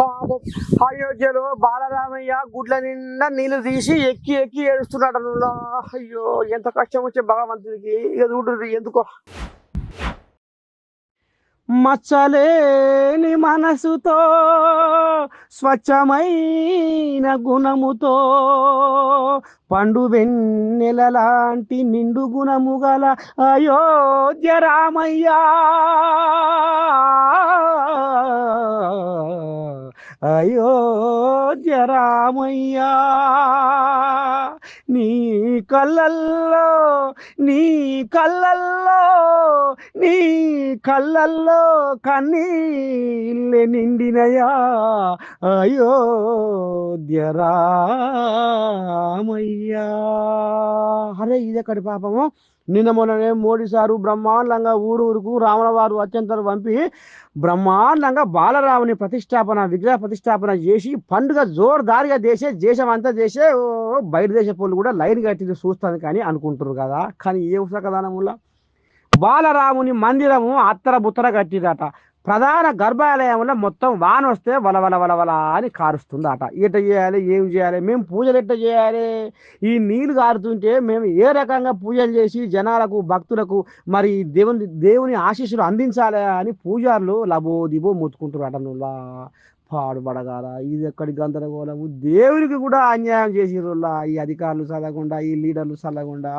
పాపం. అయోధ్యలో బాలరామయ్య గుడ్ల నిండా నీళ్ళు తీసి ఎక్కి ఎక్కి ఏడుస్తున్నాడు అయ్యో ఎంత కష్టం వచ్చే భగవంతుడికి. ఇక చూడు ఎందుకో. మచ్చలేని మనసుతో స్వచ్ఛమైన గుణముతో పండు వెన్నెల లాంటి నిండు గుణము గల అయోధ్య రామయ్య. అయోధ్య రామయ్యా నీ కళ్ళల్లో నీ కళ్ళల్లో నీ కళ్ళల్లో కన్నీళ్ళే నిండినయా అయోధ్య రామయ్యా అరే ఇదెక్కడి పాపము. నిన్న మొన్ననే మోడీ సారు బ్రహ్మాండంగా ఊరు ఊరుకు రామలవారు వారు అత్యంతరం పంపి బ్రహ్మాండంగా బాలరాముని ప్రతిష్టాపన విగ్రహ ప్రతిష్టాపన చేసి పండుగ జోరుదారిగా చేసే దేశం అంతా చేసే బయట దేశ పనులు కూడా లైన్ కట్టి చూస్తాను కానీ అనుకుంటారు కదా. కానీ ఏ సకదానముల బాలరాముని మందిరము అత్తర బుత్తర కట్టిరట ప్రధాన గర్భాలయంలో మొత్తం వాన వస్తే వలవల వలవల అని కారుస్తుంది అట కారుస్తుందట. చేయాలి ఏం చేయాలి మేము పూజలు ఎట్ట చేయాలి? ఈ నీళ్ళు కారుతుంటే మేము ఏ రకంగా పూజలు చేసి జనాలకు భక్తులకు మరి దేవుని దేవుని ఆశీస్సులు అందించాలి అని పూజారులు లబో దిబో అట నువ్వులా పాడుపడగాల ఇది ఎక్కడి గందరగోళము? దేవునికి కూడా అన్యాయం చేసిరులా ఈ అధికారులు చదవకుండా ఈ లీడర్లు చల్లకుండా